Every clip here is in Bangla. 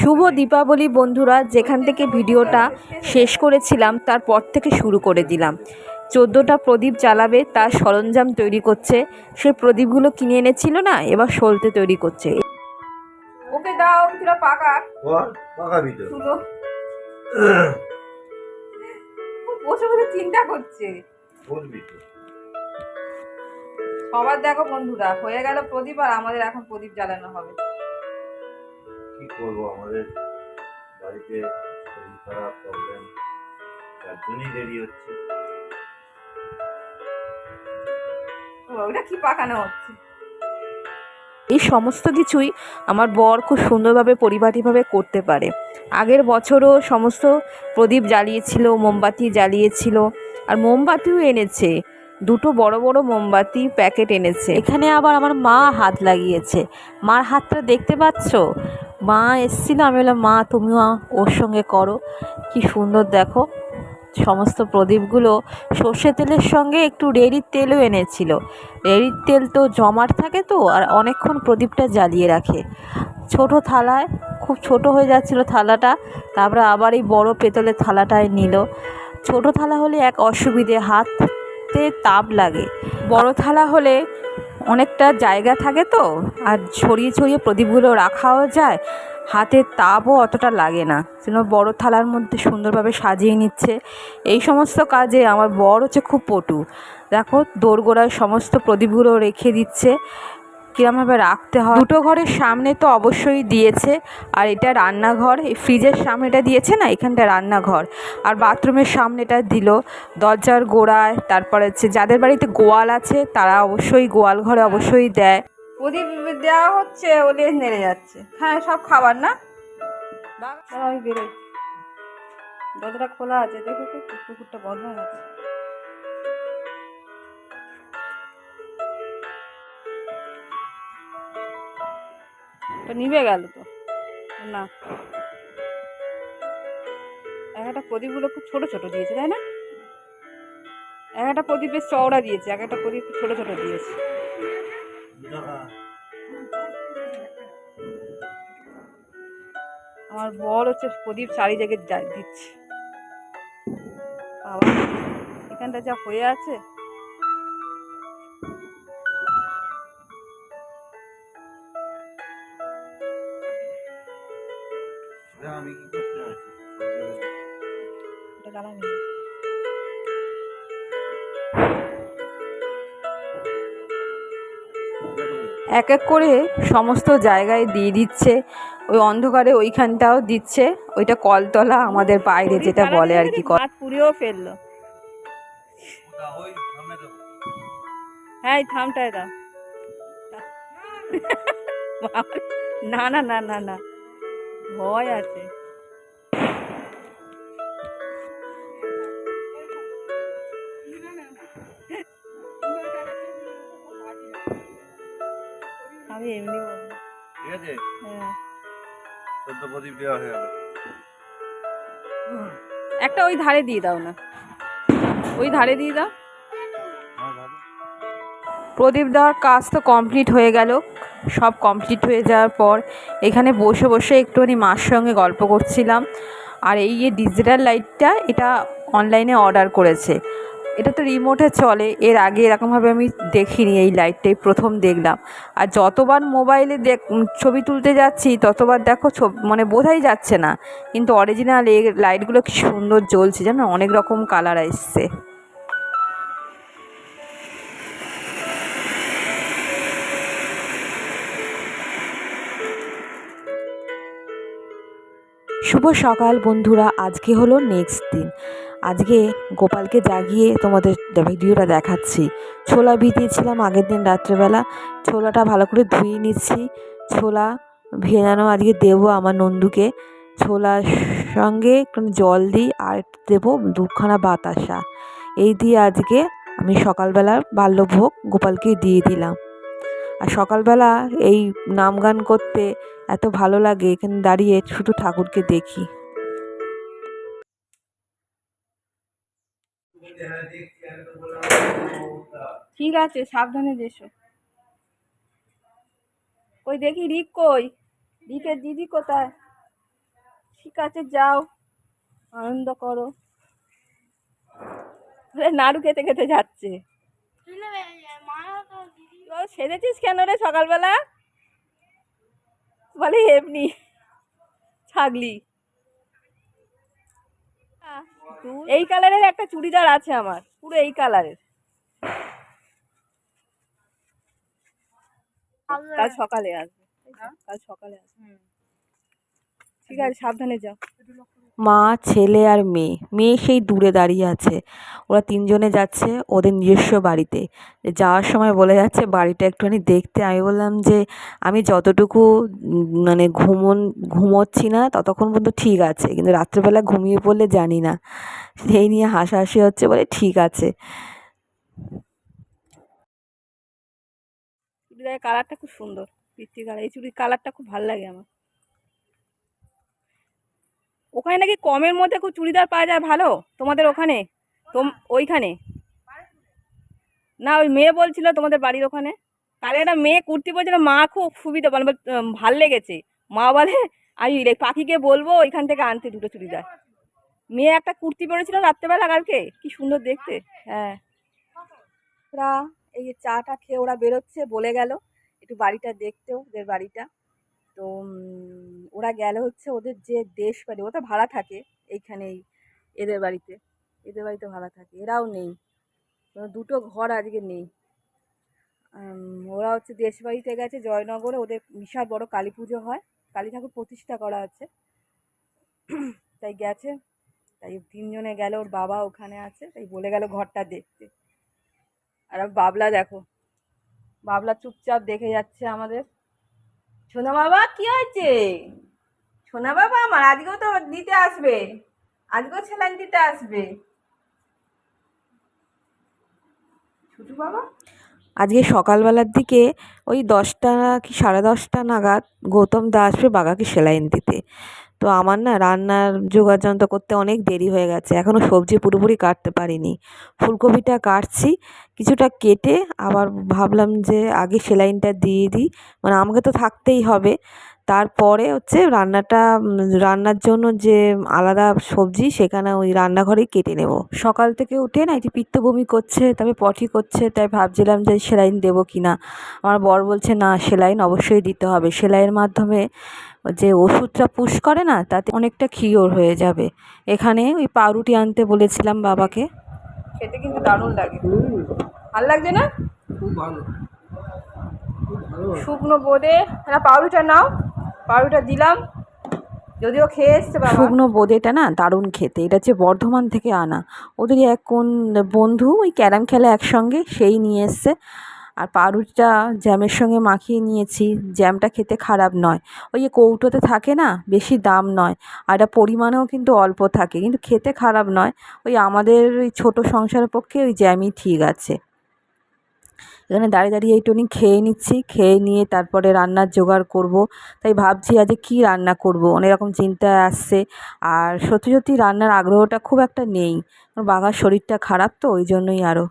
শুভ দীপাবলি বন্ধুরা যেখান থেকে ভিডিওটা শেষ করেছিলাম তারপর থেকে শুরু করে দিলাম। চোদ্দোটা প্রদীপ জ্বালাবে তার সরঞ্জাম তৈরি করছে। সে প্রদীপগুলো কিনে এনেছিল না এবার সলতে তৈরি করছে। ওকে দাও পাকা। পাকাবি তো বসে বসে চিন্তা করছে। সবার দেখো বন্ধুরা হয়ে গেল প্রদীপ আর আমাদের এখন প্রদীপ জ্বালানো হবে। কি করব? আমাদের বাড়িতে শরীর খারাপ প্রবলেম তার জন্যই দেরি হচ্ছে। ওটা কি পাকানো হচ্ছে? এই সমস্ত কিছুই আমার বর খুব সুন্দরভাবে, পরিপাটিভাবে করতে পারে। আগের বছরও সমস্ত প্রদীপ জ্বালিয়েছিল, মোমবাতি জ্বালিয়েছিল, আর মোমবাতিও এনেছে। দুটো বড় বড় মোমবাতি প্যাকেট এনেছে। এখানে আবার আমার মা হাত লাগিয়েছে। মার হাতটা দেখতে পাচ্ছ? মা এসছিল, আমি বললাম, মা, তুমিও ওর সঙ্গে করো। কি সুন্দর, দেখো। সমস্ত প্রদীপগুলো সর্ষে তেলের সঙ্গে একটু রেড়ির তেলও এনেছিল। রেড়ির তেল তো জমাট থাকে তো, আর অনেকক্ষণ প্রদীপটা জ্বালিয়ে রাখে। ছোট থালায়, খুব ছোট হয়ে যাচ্ছিল থালাটা, তারপরে আবার এই বড় পেতলের থালাটায় নিল। ছোট থালা হলে এক অসুবিধে, হাতে তাপ লাগে। বড় থালা হলে অনেকটা জায়গা থাকে তো, আর ছড়িয়ে ছড়িয়ে প্রদীপগুলো রাখাও যায়। হাতে তাপও অতটা লাগে না। যেন বড় থালার মধ্যে সুন্দরভাবে সাজিয়ে নিচ্ছে। এই সমস্ত কাজে আমার বর হচ্ছে খুব পটু। দেখো, দোরগোড়ায় সমস্ত প্রদীপগুলো রেখে দিচ্ছে। কীরমভাবে রাখতে হয়? দুটো ঘরের সামনে তো অবশ্যই দিয়েছে আর এটা রান্নাঘর। এই ফ্রিজের সামনেটা দিয়েছে না? এখানটা রান্নাঘর। আর বাথরুমের সামনেটা দিল। দরজার গোড়ায় তারপরে হচ্ছে যাদের বাড়িতে গোয়াল আছে তারা অবশ্যই গোয়াল ঘরে অবশ্যই দেয়। প্রদীপ দেওয়া হচ্ছে ওলে নেড়ে যাচ্ছে। হ্যাঁ সব খাবার না? বেরোই। দরজাটা খোলা আছে দেখো তো কুকুরটা বন্ধ হয়ে আছে তো নিভে গেল তো। না। এক একটা প্রদীপগুলো খুব ছোট ছোট দিয়েছে, তাই না? এক একটা প্রদীপ বেশ চওড়া দিয়েছে, এক একটা প্রদীপ ছোট ছোট দিয়েছে। আমার বর হচ্ছে প্রদীপ চারিদিকে যা- দিচ্ছে। বাবা, এখানটা যা হয়ে আছে এক এক করে সমস্ত জায়গায় দিয়ে দিচ্ছে। ওই অন্ধকারে ওইখানটাও দিচ্ছে। ওইটা কলতলা আমাদের বাইরে যেটা বলে আর কি পুড়িয়েও ফেলল। হ্যাঁ এই থামটায় দাও না না না না না। ভয় আছে। আমি এমনি বলব। ঠিক আছে? হ্যাঁ। চোদ্দ প্রদীপ দেওয়া হয়ে গেল। একটা ওই ধারে দিয়ে দাও না। ওই ধারে দিয়ে দাও। হ্যাঁ প্রদীপ দেওয়ার কাজ তো কমপ্লিট হয়ে গেল। সব কমপ্লিট হয়ে যাওয়ার পর এখানে বসে বসে একটুখানি মার সঙ্গে গল্প করছিলাম। আর এই যে ডিজিটাল লাইটটা এটা অনলাইনে অর্ডার করেছে। এটা তো রিমোটে চলে। এর আগে এরকমভাবে আমি দেখিনি এই লাইটটাই প্রথম দেখলাম। আর যতবার মোবাইলে দেখ ছবি তুলতে যাচ্ছি, ততবার দেখো মানে বোঝাই যাচ্ছে না। কিন্তু অরিজিনাল এই লাইটগুলো কি সুন্দর জ্বলছে জানো? অনেক রকম কালার এসছে শুভ সকাল বন্ধুরা, আজকে হলো নেক্সট দিন। আজকে গোপালকে জাগিয়ে তোমাদের ভিডিওটা দেখাচ্ছি। ছোলা ভিজিয়েছিলাম আগের দিন রাত্রেবেলা। ছোলাটা ভালো করে ধুয়ে নিচ্ছি। ছোলা ভেজানো আজকে দেবো আমার নন্দুকে। ছোলার সঙ্গে জল দিই আর দেবো দুখানা বাতাসা। এই দিয়ে আজকে আমি সকালবেলার বাল্যভোগ গোপালকে দিয়ে দিলাম। আর সকালবেলা এই নাম গান করতে এত ভালো লাগে, এখানে দাঁড়িয়ে শুধু ঠাকুরকে দেখি। ঠিক আছে, সাবধানে যেসো। ওই দেখি রিক কই? রিকের দিদি কোথায়? ঠিক আছে, যাও। আনন্দ করো। নাড়ু খেতে খেতে যাচ্ছে। ও, সেজেছিস কেন রে সকালবেলা? বলে, এমনি। ছাগলি। এই কালারের একটা চুড়িদার আছে আমার, পুরো এই কালারের কাল সকালে আসবে। কাল সকালে আসবে। ঠিক আছে সাবধানে যাও। মা ছেলে আর মেয়ে। মেয়ে সেই দূরে দাঁড়িয়ে আছে। ওরা তিনজনে যাচ্ছে ওদের নিজস্ব বাড়িতে। যাওয়ার সময় বলে যাচ্ছে বাড়িটা একটুখানি দেখতে। আমি বললাম যে আমি যতটুকু মানে ঘুমন ঘুমোচ্ছি না ততক্ষণ পর্যন্ত ঠিক আছে। কিন্তু রাত্রেবেলা ঘুমিয়ে পড়লে জানি না। সেই নিয়ে হাসাহাসি হচ্ছে বলে ঠিক আছে। চুড়িদারের কালারটা খুব সুন্দর পিত্তি কালার। এই চুড়ির কালারটা খুব ভালো লাগে আমার। ওখানে নাকি কমের মধ্যে খুব চুড়িদার পাওয়া যায় ভালো? তোমাদের ওখানে? তোম ওইখানে? না ওই মেয়ে বলছিল তোমাদের বাড়ির ওখানে। কালে একটা মেয়ে কুর্তি বলছিল মা খুব সুবিধা মানে উম, ভালো লেগেছে। মা বলে আমি পাখিকে বলব ওইখান থেকে আনতে দুটো চুড়িদার। মেয়ে একটা কুর্তি পরেছিল রাত্রেবেলা কালকে কি সুন্দর দেখতে। হ্যাঁ। ওরা এই চাটা খেয়ে ওরা বেরোচ্ছে, বলে গেল। একটু বাড়িটা দেখতেও ওদের বাড়িটা। তো ওরা গেল হচ্ছে ওদের যে দেশ বাড়ি ওটা ভাড়া থাকে এইখানেই এদের বাড়িতে। এদের বাড়িতে ভাড়া থাকে, এরাও নেই। দুটো ঘর আজকে নেই। ওরা হচ্ছে দেশ বাড়িতে গেছে, জয়নগরে ওদের বিশাল বড় কালী পুজো হয়। কালী ঠাকুর প্রতিষ্ঠা করা আছে। তাই গেছে। তাই তিনজনে গেল, ওর বাবা ওখানে আছে, তাই বলে গেল ঘরটা দেখতে। আর বাবলা দেখো। বাবলা চুপচাপ দেখে যাচ্ছে আমাদের। সোনা বাবা, কি হয়েছে? সোনা বাবা আমার আজকেও তো দিতে আসবে। আজকেও ছেলান দিতে আসবে। ছোটু বাবা? আজকে সকালবেলার দিকে ওই দশটা কি সাড়ে দশটা নাগাদ গৌতম দা আসবে বাগাকে সেলাইন দিতে। তো আমার না রান্নার জোগাড় যন্ত্র করতে অনেক দেরি হয়ে গেছে। এখনও সবজি পুরোপুরি কাটতে পারিনি। ফুলকপিটা কাটছি, কিছুটা কেটে আবার ভাবলাম যে আগে সেলাইনটা দিয়ে দিই। মানে আমাকে তো থাকতেই হবে। তারপরে হচ্ছে রান্নাটা, রান্নার জন্য যে আলাদা সবজি সেখানে ওই রান্নাঘরেই কেটে নেব। সকাল থেকে উঠে না একটু পিত্ত বমি করছে তবে পটি করছে, তাই ভাবছিলাম যে সেলাইন দেবো কি না আমার বর বলছে, না, সেলাইন অবশ্যই দিতে হবে। সেলাইয়ের মাধ্যমে যে ওষুধটা পুশ করে না তাতে অনেকটা কিওর হয়ে যাবে। এখানে ওই পাউরুটি আনতে বলেছিলাম বাবাকে। খেতে কিন্তু দারুণ লাগে। ভালো লাগছে না? শুকনো বোঁদে। না পাউরুটা নাও। পাউরুটা দিলাম। যদিও খেয়ে এসছে বাবা। শুকনো বোঁদেটা না দারুণ খেতে। এটা হচ্ছে বর্ধমান থেকে আনা। ওদেরই এক কোন বন্ধু ওই ক্যারাম খেলা একসঙ্গে সেই নিয়ে এসছে। আর পাউরুটিটা জ্যামের সঙ্গে মাখিয়ে নিয়েছি। জ্যামটা খেতে খারাপ নয়। ওই যে কৌটোতে থাকে না, বেশি দাম নয়। আর এটা পরিমাণেও কিন্তু অল্প থাকে। কিন্তু খেতে খারাপ নয়। ওই আমাদের ওই ছোটো সংসারের পক্ষে ওই জ্যামই ঠিক আছে। এখানে দাঁড়িয়ে দাঁড়িয়ে এইটুকুনি খেয়ে নিচ্ছি। খেয়ে নিয়ে তারপরে রান্নার জোগাড় করব। তাই ভাবছি আজকে কী রান্না করব? অনেক রকম চিন্তা আসছে। আর সত্যি সত্যি রান্নার আগ্রহটা খুব একটা নেই। বাঘার শরীরটা খারাপ তো, ওই জন্যই আরও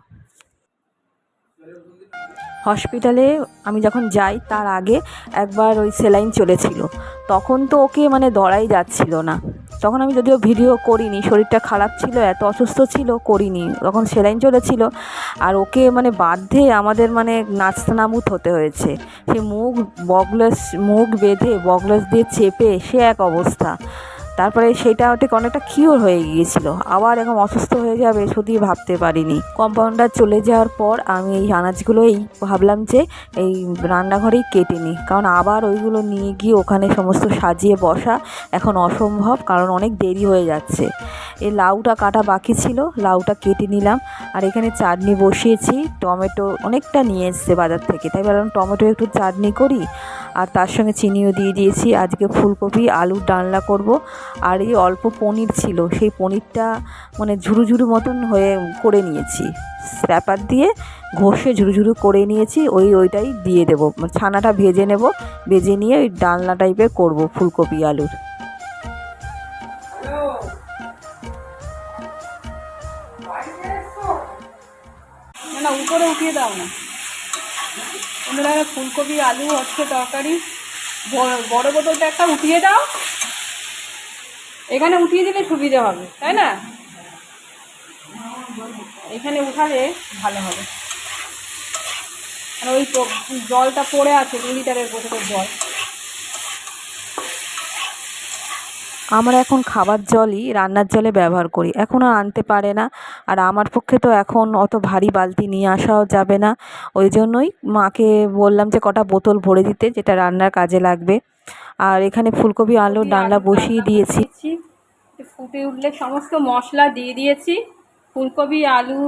হসপিটালে আমি যখন যাই, তার আগে একবার ওই সেলাইন চলেছিল। তখন তো ওকে মানে ধরাই যাচ্ছিল না। তখন আমি যদিও ভিডিও করিনি, শরীরটা খারাপ ছিল, এত অসুস্থ ছিল, করিনি। তখন সেলাইন চলেছিল আর ওকে মানে বাধ্যে আমাদের মানে নাচতানামুত হতে হয়েছে। সে মুখ বগলস, মুখ বেঁধে বগলস দিয়ে চেপে, সে এক অবস্থা। তারপরে সেটা ঠিক অনেকটা কিওর হয়ে গিয়েছিল। আবার এরকম অসুস্থ হয়ে যাবে সত্যি ভাবতে পারিনি। কম্পাউন্ডার চলে যাওয়ার পর আমি এই আনাজগুলো এই ভাবলাম যে এই রান্নাঘরেই কেটে নিই। কারণ আবার ওইগুলো নিয়ে গিয়ে ওখানে সমস্ত সাজিয়ে বসা এখন অসম্ভব, কারণ অনেক দেরি হয়ে যাচ্ছে। এই লাউটা কাটা বাকি ছিল, লাউটা কেটে নিলাম। আর এখানে চাটনি বসিয়েছি, টমেটো অনেকটা নিয়ে এসছে বাজার থেকে। তাই ভাবলাম টমেটো একটু চাটনি করি। আর তার সঙ্গে চিনিও দিয়ে দিয়েছি। আজকে ফুলকপি, আলুর ডালনা করব। আর এই অল্প পনির ছিল, সেই পনিরটা মানে ঝুরু ঝুরু মতন হয়ে করে নিয়েছি। স্র্যাপার দিয়ে ঘষে ঝুরু ঝুরু করে নিয়েছি, ওই ওইটাই দিয়ে দেবো। মানে ছানাটা ভেজে নেব, ভেজে নিয়ে ওই ডালনা টাইপের করব, ফুলকপি, আলুর। না, উপরে উঠিয়ে দাও না। ওনারা ফুলকপি, আলু হচ্ছে তরকারি। বড় বোতলটা একটা উঠিয়ে দাও। এখানে উঠিয়ে দিলে সুবিধে হবে, তাই না? এখানে উঠালে ভালো হবে। আর ওই জলটা পড়ে আছে, দু লিটারের বোতলের জল। আমরা এখন খাবার জলই রান্নার জলে ব্যবহার করি। এখন আর আনতে পারে না। আর আমার পক্ষে তো এখন অত ভারী বালতি নিয়ে আসাও যাবে না। ওই জন্যই মাকে বললাম যে কটা বোতল ভরে দিতে যেটা রান্নার কাজে লাগবে। আর এখানে ফুলকপি আলুর ডালনা বসিয়ে দিয়েছি। ফুটে উঠলে সমস্ত মশলা দিয়ে দিয়েছি। ফুলকপি আলু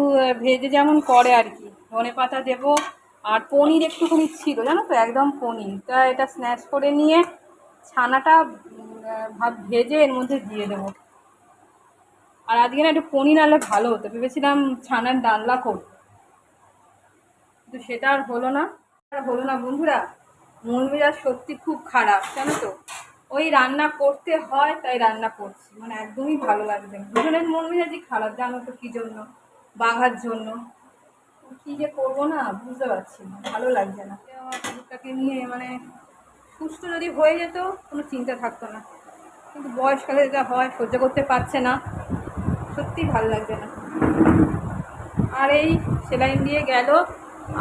ভেজে যেমন করে আর কি। ধনে পাতা দেবো। আর পনির একটুখানি ছিল জানো তো? একদম পনির। তা এটা স্ন্যাচ করে নিয়ে ছানাটা ভাব ভেজে এর মধ্যে দিয়ে দেবো। আর আজকে না একটু পনির আনলে ভালো হতো, ভেবেছিলাম ছানার ডালনা করব। কিন্তু সেটা আর হলো না। আর হলো না বন্ধুরা মন মেজাজ সত্যি খুব খারাপ, জানো তো? ওই রান্না করতে হয়, তাই রান্না করছি। মানে একদমই ভালো লাগছে দুজনের মন মেজাজই খারাপ, জানো তো কী জন্য? বাঘার জন্য। কী যে করব না, বুঝতে পারছি না, ভালো লাগছে না। আমার কুকুরটাকে নিয়ে মানে সুস্থ যদি হয়ে যেত, কোনো চিন্তা থাকতো না। কিন্তু বয়সকালে যা হয়, সহ্য করতে পারছে না। সত্যি ভালো লাগছে না। আর এই সেলাইন দিয়ে গেল,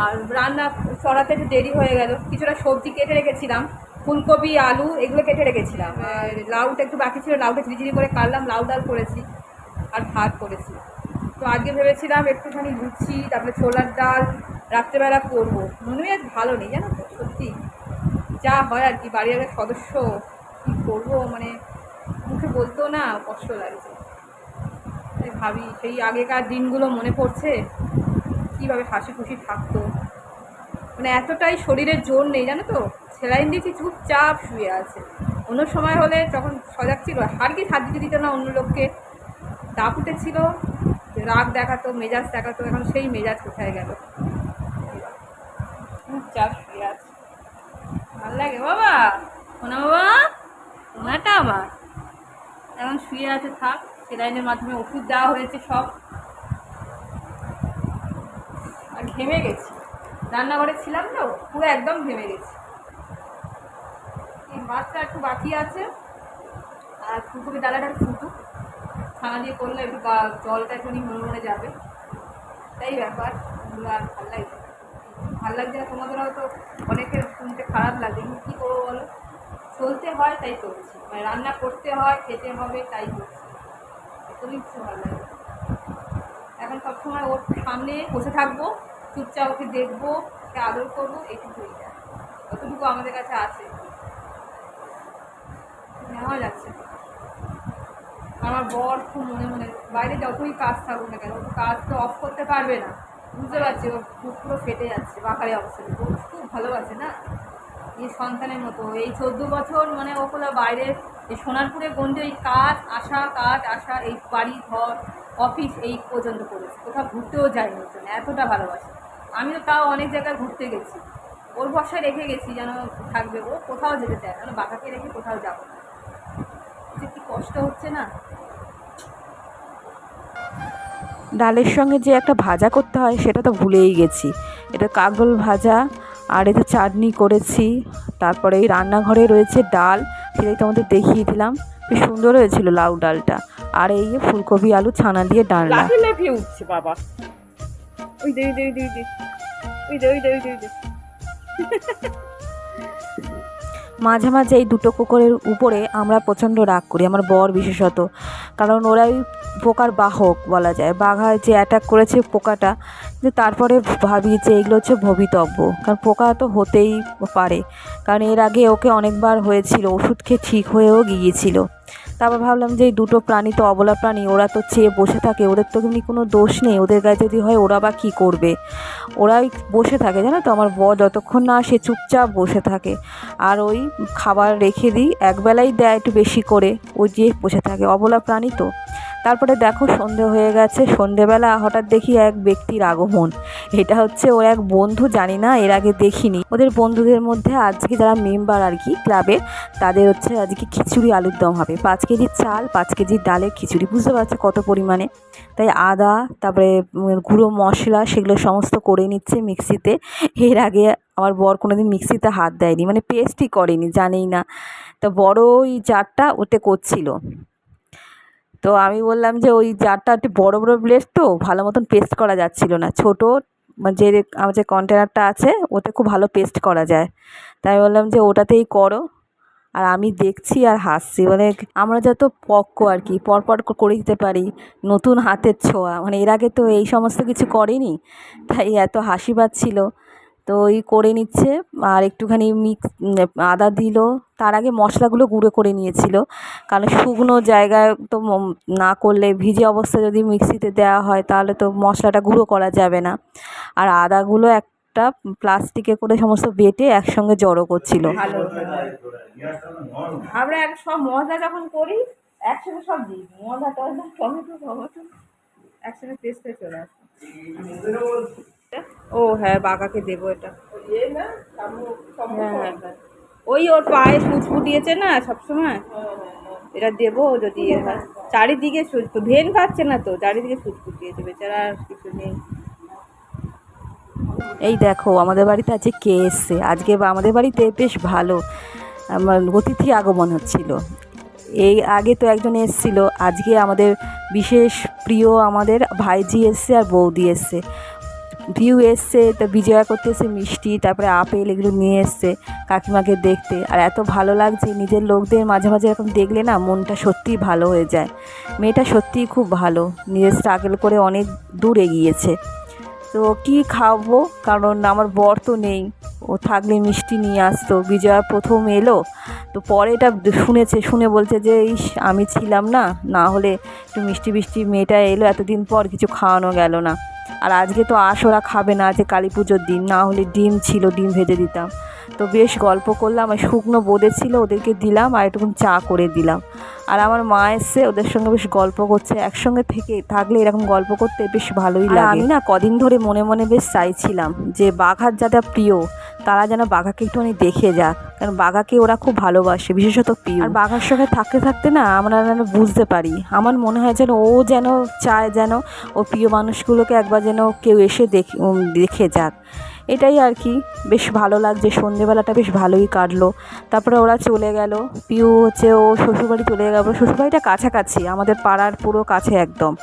আর রান্না চড়াতে একটু দেরি হয়ে গেল। কিছুটা সবজি কেটে রেখেছিলাম, ফুলকপি, আলু, এগুলো কেটে রেখেছিলাম। আর লাউটা একটু বাকি ছিল, লাউটা ঝিরিঝিরি করে কাটলাম, লাউ ডাল করেছি আর ভাত করেছি। তো আজকে ভেবেছিলাম একটুখানি লুচি, তারপরে ছোলার ডাল, রাত্রেবেলা করব। মনে হয় ভালো নেই, জানো তো? সত্যি। যা হয় আর কি, বাড়ির একটা সদস্য কী করব? মানে মুখে বলতেও না কষ্ট লাগছে। ভাবি, সেই আগেকার দিনগুলো মনে পড়ছে? কীভাবে হাসি খুশি থাকতো? মানে এতটাই শরীরের জোর নেই, জানো তো? সেলাইন দিয়েছি, চুপচাপ শুয়ে আছে। অন্য সময় হলে যখন সজাগ ছিল কি হাত দিতে দিত না অন্য লোককে। দাপুটে ছিল, রাগ দেখাতো, মেজাজ দেখাতো, এখন সেই মেজাজ কোথায় গেল? চুপচাপ শুয়ে আছে। ভালো লাগে বাবা? সোনা বাবা? সোনাটা আমার। এখন শুয়ে আছে, থাক। সেলাইনের মাধ্যমে ওষুধ দেওয়া হয়েছে সব। আর ঘেমে গেছি। রান্নাঘরে ছিলাম তো, পুরো একদম ঘেমে গেছি। এই মাছটা একটু বাকি আছে। আর ফুলকপি ডালাটা ফুটুক। ছানা দিয়ে করলে একটু জলটা একটু মনে মনে যাবে। তাই ব্যাপার আর ভালো লাগছে ভালো লাগছে না তোমাদের হয়তো অনেকের শুনতে খারাপ লাগে। কী করব বলো? চলতে হয়, তাই চলছি। মানে রান্না করতে হয়, খেতে হবে, তাই করছি একদমই কিছু ভালো লাগে। এখন সবসময় ওর সামনে বসে থাকব, চুপচাপ ওকে দেখব, ওকে আদর করব এইটুকুই অতটুকু আমাদের কাছে আছে। নেওয়া যাচ্ছে আমার বর খুব মনে মনে, বাইরে যতই কাজ থাকুক না কেন, কাজ তো অফ করতে পারবে না। বুঝতে পারছি, ওর পুরো ফেটে যাচ্ছে বাকারে অবস্থা খুব ভালোবাসে না? এই সন্তানের মতো। এই চোদ্দ বছর মানে ওগুলো বাইরে, এই সোনারপুরে গঞ্জে এই কাজ আসা কাজ আসা এই বাড়ি, ঘর, অফিস এই পর্যন্ত করেছে কোথাও ঘুরতেও যায়নি ওর জন্য এতটা ভালোবাসে। আমিও তাও অনেক জায়গায় ঘুরতে গেছি। ওর ভরসায় রেখে গেছি যেন থাকবে ও, কোথাও যেতে চায় না। বাঘাকে রেখে কোথাও যাব না। যে কি কষ্ট হচ্ছে না? ডালের সঙ্গে যে একটা ভাজা করতে হয়, সেটা তো ভুলেই গেছি। এটা কাগল ভাজা আর এতে চাটনি করেছি তারপরে এই রান্নাঘরে রয়েছে ডাল সেটাই তোমাদের দেখিয়ে দিলাম। বেশ সুন্দর হয়েছিল লাউ ডালটা। আর এই যে ফুলকপি আলু ছানা দিয়ে ডালনা। উঠছে বাবা। ওই দে ওই দে ওই দে। ওই দে ওই দে ওই দে ওই দে। মাঝে মাঝে এই দুটো কুকুরের উপরে আমরা প্রচণ্ড রাগ করি আমার বর বিশেষত। কারণ ওরাই পোকার বাহক বলা যায়। বাঘায় যে অ্যাটাক করেছে পোকাটা, কিন্তু তারপরে ভাবি যে এগুলো হচ্ছে ভবিতব্য। কারণ পোকা তো হতেই পারে। কারণ এর আগে ওকে অনেকবার হয়েছিল, ওষুধ খেয়ে ঠিক হয়েও গিয়েছিল। তারপর ভাবলাম যে এই দুটো প্রাণী তো অবলা প্রাণী, ওরা তো চেয়ে বসে থাকে, ওদের তো এমনি কোনো দোষ নেই। ওদের গায়ে যদি হয় ওরা বা কী করবে? ওরাই বসে থাকে, জানো তো? আমার বর যতক্ষণ না সে চুপচাপ বসে থাকে। আর ওই খাবার রেখে দিই, একবেলাই দেয় একটু বেশি করে ও যে বসে থাকে। অবলা প্রাণী তো। তারপরে দেখো সন্ধে হয়ে গেছে। সন্ধেবেলা হঠাৎ দেখি এক ব্যক্তির আগমন। এটা হচ্ছে ওর এক বন্ধু, জানি না, এর আগে দেখিনি। ওদের বন্ধুদের মধ্যে আজকে যারা মেম্বার আর কি ক্লাবের তাদের হচ্ছে আজকে খিচুড়ি আলুর দম হবে। পাঁচ কেজি চাল, পাঁচ কেজি ডালের খিচুড়ি, বুঝতে পারছ কত পরিমাণে? তাই আদা, তারপরে গুঁড়ো মশলা, সেগুলো সমস্ত করে নিচ্ছে মিক্সিতে। এর আগে আমার বর কোনোদিন মিক্সিতে হাত দেয়নি মানে পেস্টই করেনি, জানেই না। তো বড় ওই জারটা ওতে করছিল। তো আমি বললাম যে ওই জারটা একটু বড় বড় ব্লেড তো, ভালো মতন পেস্ট করা যাচ্ছিল না। ছোটো মানে যে আমার যে কন্টেনারটা আছে, ওতে খুব ভালো পেস্ট করা যায়। তাই আমি বললাম যে ওটাতেই করো। আর আমি দেখছি আর হাসছি। মানে আমরা যত পক্ক আর কি, পরপর করে দিতে পারি। নতুন হাতের ছোঁয়া। মানে এর আগে তো এই সমস্ত কিছু করেনি। তাই এত হাসি পাচ্ছিল। তো ওই করে নিচ্ছে আর একটুখানি মিক্স আদা দিল। তার আগে মশলাগুলো গুঁড়ো করে নিয়েছিল। কারণ শুকনো জায়গায় তো না করলে ভিজে অবস্থায় যদি মিক্সিতে দেওয়া হয় তাহলে তো মশলাটা গুঁড়ো করা যাবে না। আর আদাগুলো একটা প্লাস্টিকে করে সমস্ত বেটে একসঙ্গে জড়ো করছিল। আমরা সব মজা যখন করি, একসাথে সব দিই। মজা টমেটো পেস্ট চলে আসে। ও হ্যাঁ বাঘাকে দেবো এটা। হ্যাঁ হ্যাঁ হ্যাঁ। ওই ওর পায়ে সুচ ফুটিয়েছে না সবসময়? এটা দেবো যদি ইয়ে চারিদিকে সুচ ভেন খাচ্ছে না তো চারিদিকে সুচ ফুটিয়েছে বেচারা আর কিছু নেই। এই দেখো আমাদের বাড়িতে আজকে কে এসছে? আজকে বা- আমাদের বাড়িতে বেশ ভালো আমার অতিথি আগমন হচ্ছিল। এই আগে তো একজন এসছিল আজকে আমাদের বিশেষ প্রিয় আমাদের ভাইজি এসছে আর বৌদি এসছে। ভিউ এসছে, তো বিজয়া করতে এসে মিষ্টি, তারপরে আপেল এগুলো নিয়ে এসছে কাকিমাকে দেখতে। আর এত ভালো লাগছে, নিজের লোকদের মাঝে মাঝে এরকম দেখলে না মনটা সত্যিই ভালো হয়ে যায়। মেয়েটা সত্যিই খুব ভালো, নিজের স্ট্রাগল করে অনেক দূর এগিয়েছে। তো কি খাব? কারণ আমার বর তো নেই। ও থাকলে মিষ্টি নিয়ে আসতো। বিজয়া প্রথম এলো, তো পরে এটা শুনেছে, শুনে বলছে যে, ইস, আমি ছিলাম না না হলে একটু মিষ্টি মিষ্টি মেয়েটা এলো, এতদিন পর কিছু খাওয়ানো গেল না। আর আজকে তো আশ ওরা খাবে না আজকে কালী পুজোর দিন না হলে ডিম ছিল ডিম ভেজে দিতাম। তো বেশ গল্প করলাম আর শুকনো বোঁদে ছিল ওদেরকে দিলাম আর একটুকুন চা করে দিলাম। আর আমার মা এসে ওদের সঙ্গে বেশ গল্প করছে একসঙ্গে থেকে থাকলে এরকম গল্প করতে বেশ ভালোই লাগে। আমি না কদিন ধরে মনে মনে বেশ চাইছিলাম যে বাঘার যারা প্রিয় তারা যেন বাঘাকে একটুখানি দেখে যাক। কারণ বাঘাকে ওরা খুব ভালোবাসে, বিশেষত প্রিয় আর বাঘার সঙ্গে থাকতে থাকতে না আমরা যেন বুঝতে পারি। আমার মনে হয় যেন ও যেন চায় যেন ও প্রিয় মানুষগুলোকে একবার যেন কেউ এসে দেখে দেখে যাক। এটাই আর কি। বেশ ভালো লাগছে, সন্ধেবেলাটা বেশ ভালোই কাটলো। তারপরে ওরা চলে গেল। পিউ হচ্ছে ও শ্বশুরবাড়ি চলে গেল। শ্বশুরবাড়িটা কাছাকাছি, আমাদের পাড়ার পুরো কাছে একদম।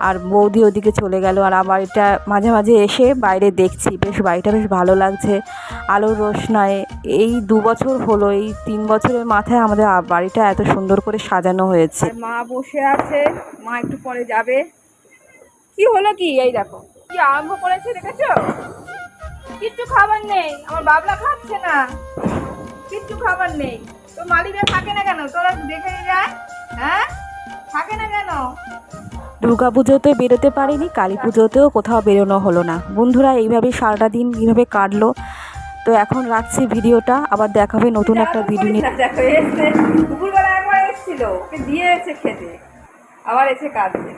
আর বৌদি ওদিকে চলে গেল। আর আমার এটা মাঝে মাঝে এসে বাইরে দেখছি। বেশ বাড়িটা বেশ ভালো লাগছে। আলোর রোশনায়। এই দু বছর হলো, এই তিন বছরের মাথায় আমাদের বাড়িটা এত সুন্দর করে সাজানো হয়েছে। মা বসে আছে। মা একটু পরে যাবে। কি হলো কি? এই দেখো। কি আরম্ভ করেছে, দেখেছ? কিচ্ছু খাবার নেই। আমার বাবলা খাচ্ছে না। কিচ্ছু খাবার নেই। তো মালিকরা থাকে না কেন? তোরা দেখে যায় হ্যাঁ? থাকে না কেন? দুর্গা পুজোতে বেরোতে পারিনি কালী পুজোতেও কোথাও বেরোনো হলো না। বন্ধুরা এইভাবে সারাটা দিন এইভাবে কাটলো? তো এখন রাখছি ভিডিওটা। আবার দেখাবে নতুন একটা ভিডিও নিয়ে। দেখো এসছে। দুপুরবেলা একবার এসেছিল। ওকে দিয়ে এসে খেতে। আবার এসে কাঁদছে